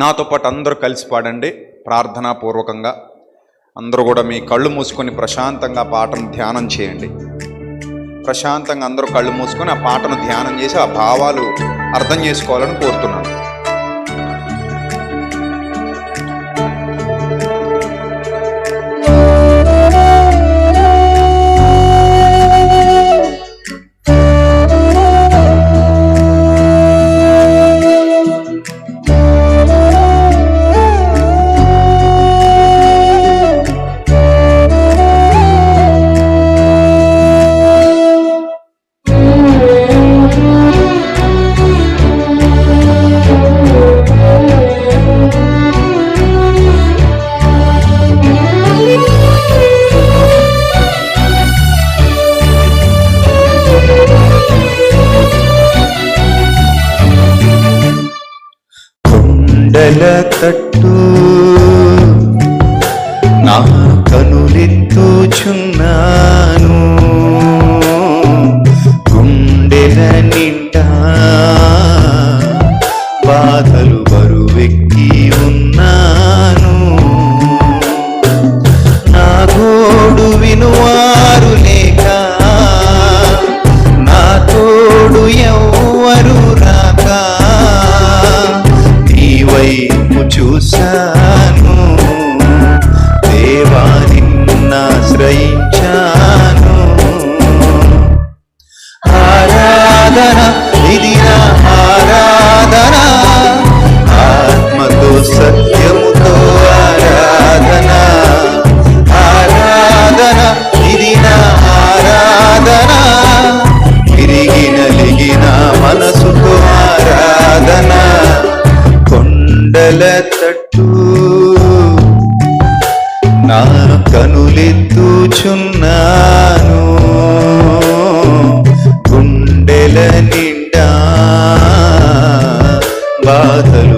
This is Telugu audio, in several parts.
నాతో పాటు అందరూ కలిసి పాడండి ప్రార్థనాపూర్వకంగా అందరూ కూడా మీ కళ్ళు మూసుకొని ప్రశాంతంగా ఆ పాటను ధ్యానం చేయండి. ప్రశాంతంగా అందరూ కళ్ళు మూసుకొని ఆ పాటను ధ్యానం చేసి ఆ భావాలు అర్థం చేసుకోవాలని కోరుతున్నాను. కొండల తట్టు నా కనులెత్తుచున్నాను గుండెల నిండా బాధలు చూశాను. దేవా నిన్నాశ్రయించాను ఆరాధన ఇది ఆరాధన. ఆత్మతో సత్యం కనులెత్తుచున్నాను గుండెల నిండా బాధలు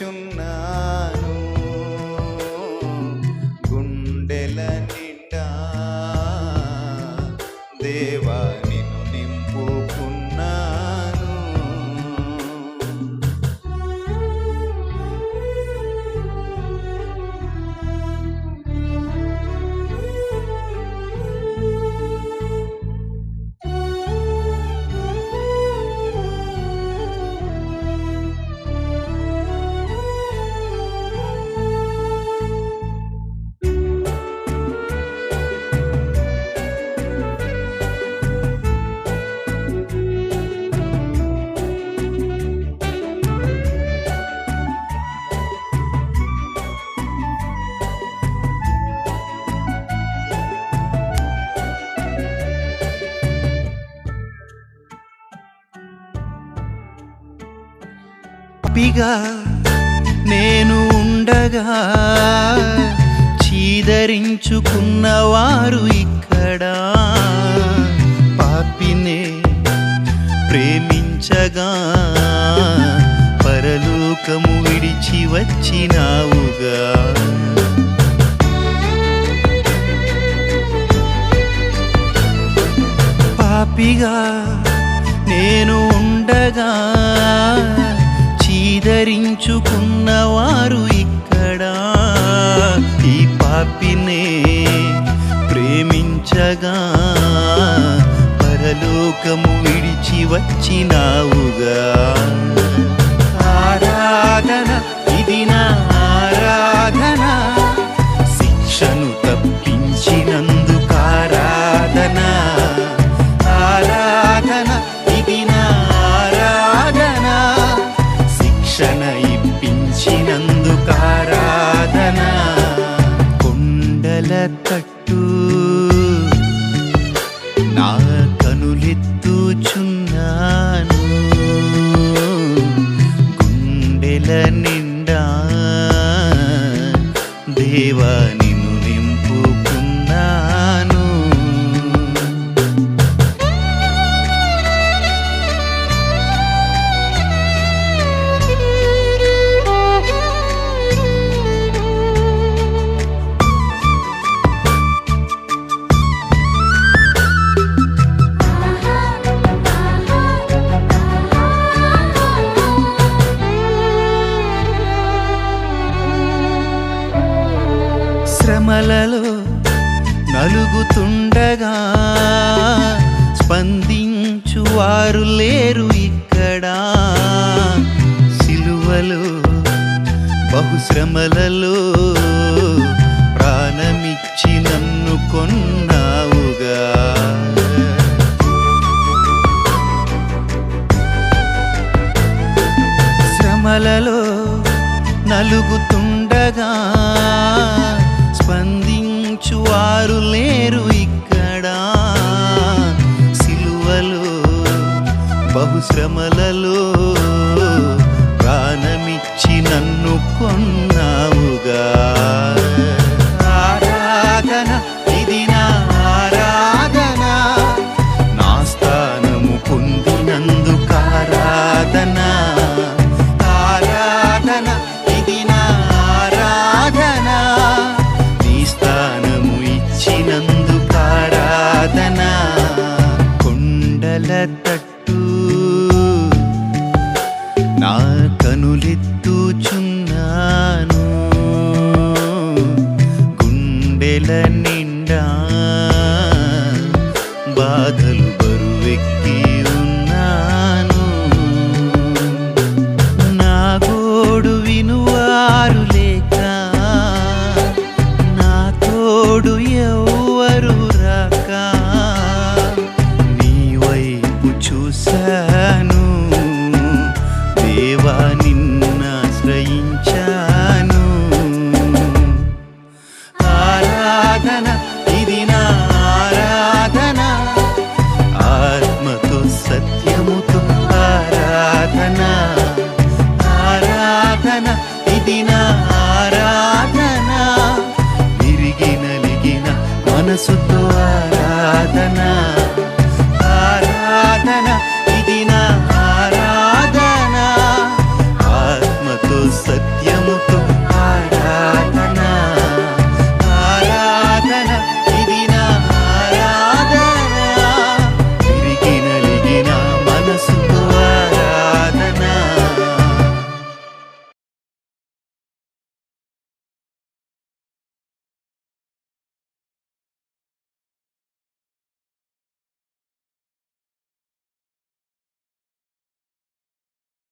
కనులెత్తుచున్నాను పాపిగా నేను ఉండగా చీదరించుకున్నవారు ఇక్కడ. పాపినే ప్రేమించగా పరలోకము విడిచి వచ్చినావుగా శిక్షను ఆరాధన ఇది నా ఆరాధన. శిక్షణ ఇప్పించినందుకు కొండల తట్టు నా శ్రమలలో నలుగుతుండగా స్పందించు వారు లేరు ఇక్కడ. సిలువలో బహుశ్రమలలో ప్రాణమిచ్చి నన్ను కొన్నావుగా. శ్రమలలో నలుగుతుండగా శ్రమలలో నా ఆరాధన ఇది నా ఆరాధన. ఆత్మతో సత్యముతో ఆరాధన. ఆరాధన ఇది నా ఆరాధన. విరిగి నలిగిన మనసుతో ఆరాధన.